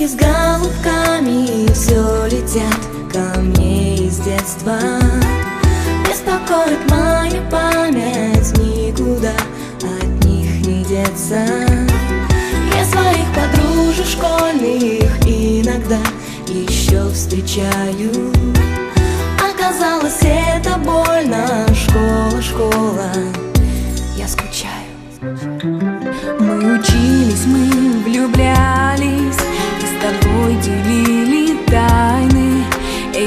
Записки с голубками Все летят ко мне из детства. Беспокоит моя память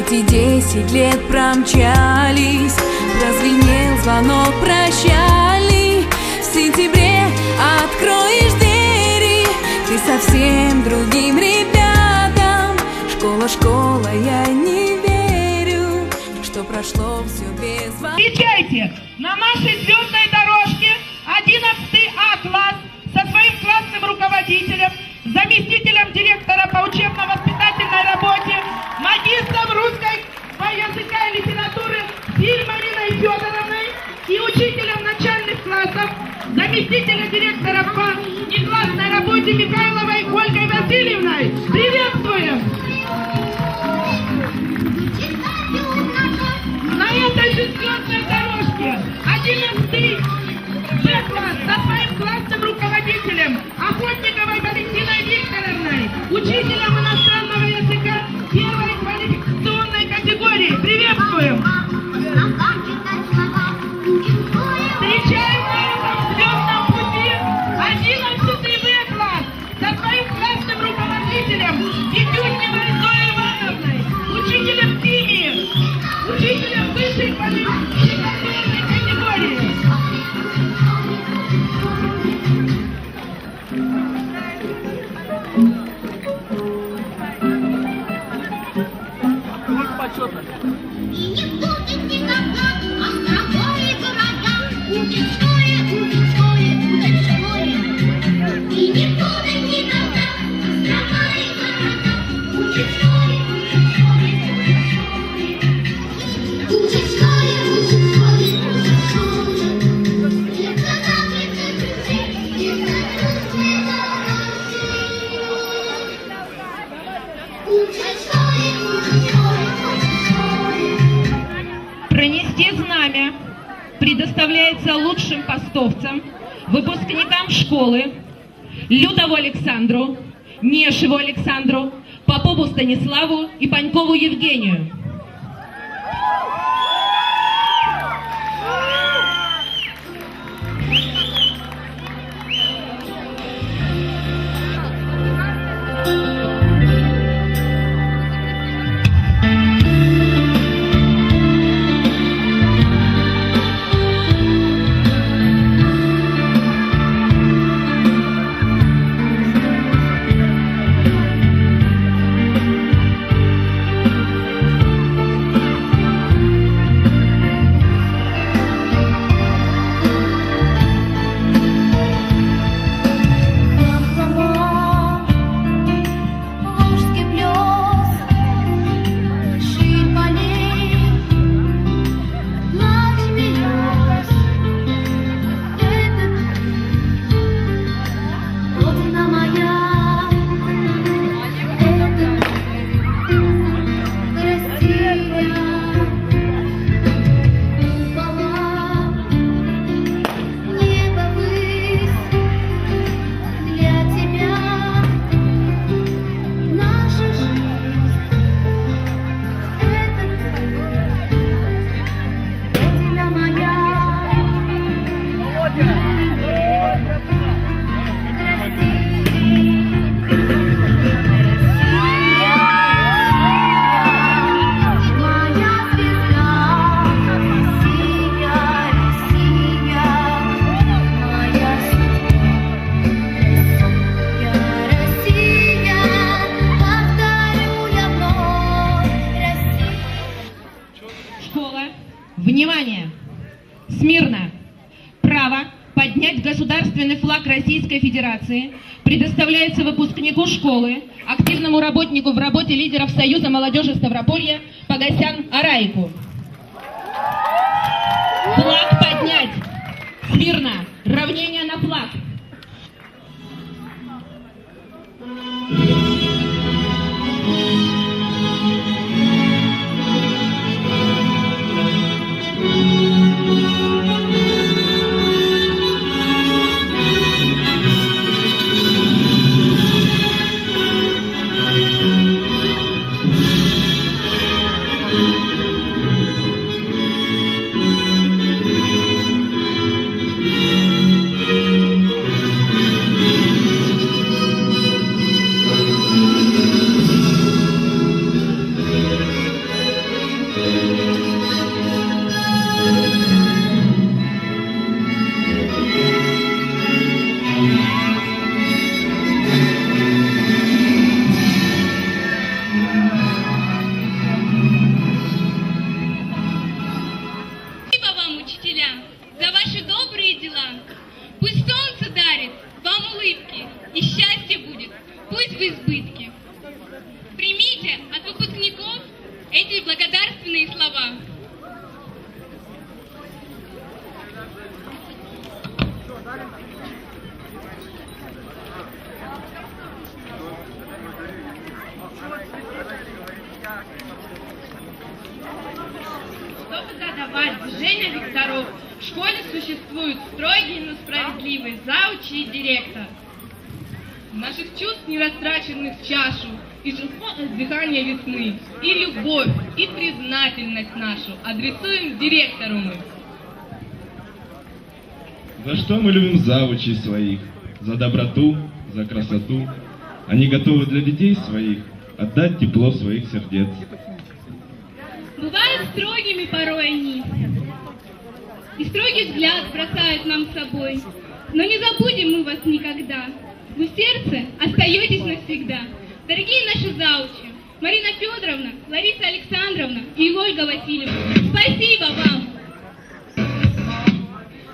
Эти десять лет промчались Прозвенел звонок прощальный В сентябре откроешь двери Ты совсем другим ребятам. Школа, школа, я не верю Что прошло все без вас. Встречайте на нашей взлетной дорожке 11 А класс со своим классным руководителем, заместителем директора по учебно-воспитательной работе, магистром и литературы Сильмариной Федоровной и учителем начальных классов, заместителя директора по неклассной работе Михайловой Ольгой Васильевной. Приветствуем! Предоставляется лучшим постовцам, выпускникам школы, Лютову Александру, Нешеву Александру, Попову Станиславу и Панькову Евгению. Государственный флаг Российской Федерации предоставляется выпускнику школы, активному работнику в работе лидеров Союза молодежи Ставрополья Погосян Арайку. Флаг поднять. Смирно. Равнение на флаг. Улыбки, и счастье будет, пусть в избытке. Примите от выпускников эти благодарственные слова. Задавать движение векторов, в школе существуют строгий, но справедливый заучи и директор. Наших чувств, не растраченных в чашу, и животное дыхание весны, и любовь, и признательность нашу адресуем директору мы. За что мы любим завучей своих? За доброту, за красоту. Они готовы для детей своих отдать тепло своих сердец. Бывают строгими порой они, и строгий взгляд бросают нам с собой. Но не забудем мы вас никогда. В сердце остаетесь навсегда. Дорогие наши заучи, Марина Федоровна, Лариса Александровна и Ольга Васильевна, спасибо вам!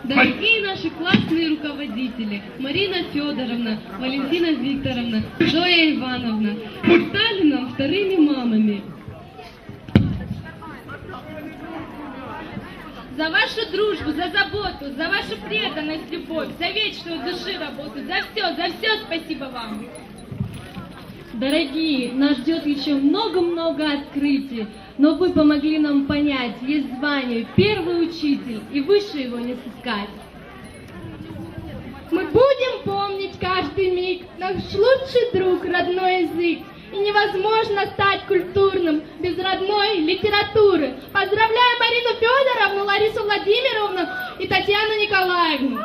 Дорогие наши классные руководители, Марина Федоровна, Валентина Викторовна, Зоя Ивановна, стали нам вторыми мамами. За вашу дружбу, за заботу, за вашу преданность, любовь, за вечную души работу, за все, за все спасибо вам! Дорогие, нас ждет еще много-много открытий, но вы помогли нам понять, есть звание первый учитель, и выше его не сыскать. Мы будем помнить каждый миг, наш лучший друг, родной язык. И невозможно стать культурным без родной литературы. Поздравляю Марину Федоровну, Ларису Владимировну и Татьяну Николаевну.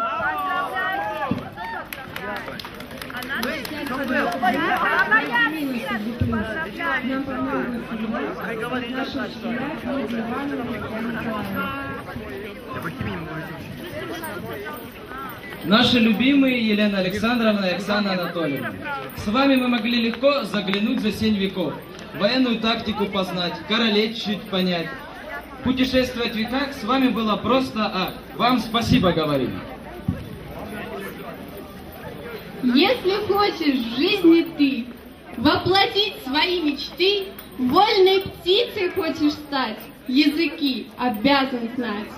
Нам помогут наши учителя Наши любимые Елена Александровна и Оксана Анатольевна. С вами мы могли легко заглянуть за семь веков, военную тактику познать, королей чуть понять. Путешествовать в веках с вами было просто а. Вам спасибо говорим. Если хочешь в жизни ты воплотить свои мечты, вольной птицей хочешь стать, языки обязан знать.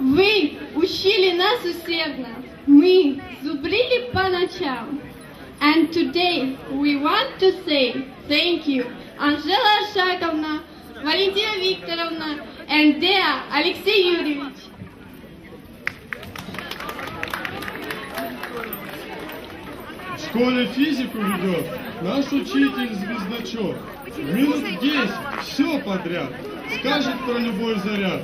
Вы учили нас усердно, мы зубрили по ночам. And today we want to say thank you, Анжела Аршаковна, Валентина Викторовна, and Dea Алексей Юрьевич. В школе физику ведет наш учитель Звездочет. Минут 10, все подряд, скажет про любой заряд.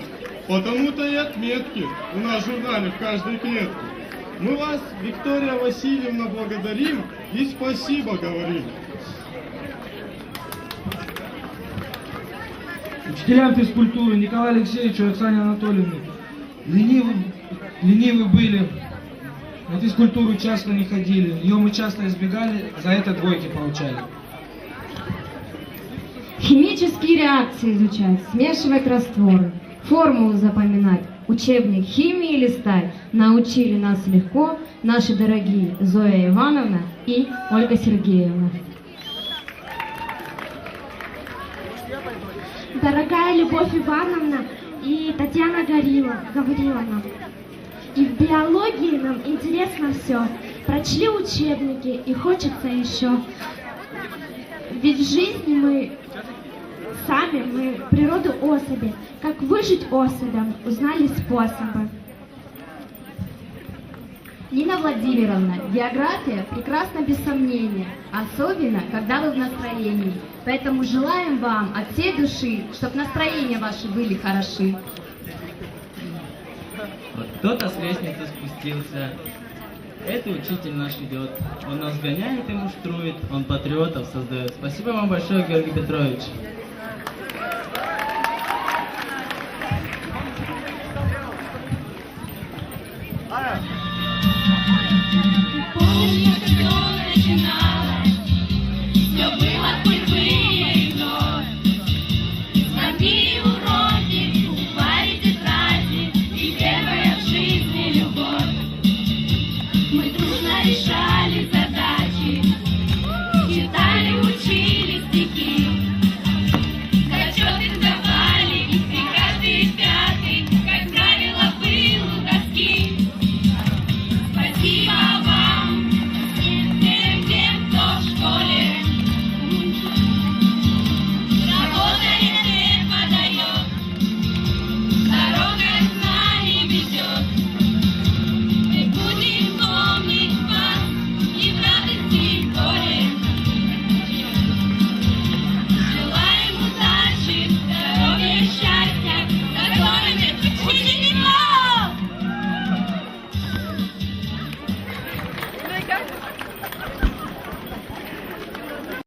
Потому-то и отметки у нас в журнале в каждой клетке. Мы вас, Виктория Васильевна, благодарим и спасибо говорим. Учителям физкультуры Николаю Алексеевичу и Оксане Анатольевне. Ленивы, ленивы были, на физкультуру часто не ходили, ее мы часто избегали, за это двойки получали. Химические реакции изучать, смешивать растворы, формулы запоминать, учебник химии листать. Научили нас легко наши дорогие Зоя Ивановна и Ольга Сергеевна. Дорогая Любовь Ивановна и Татьяна Горила, Гавриловна. И в биологии нам интересно все. Прочли учебники и хочется еще. Ведь в жизни мы сами, мы природу особи. Как выжить особям, узнали способы. Нина Владимировна, география прекрасна без сомнения, особенно когда вы в настроении. Поэтому желаем вам от всей души, чтобы настроения ваши были хороши. Вот кто-то с лестницы спустился. Это учитель наш идет. Он нас гоняет и муштрует, он патриотов создает. Спасибо вам большое, Георгий Петрович. 哎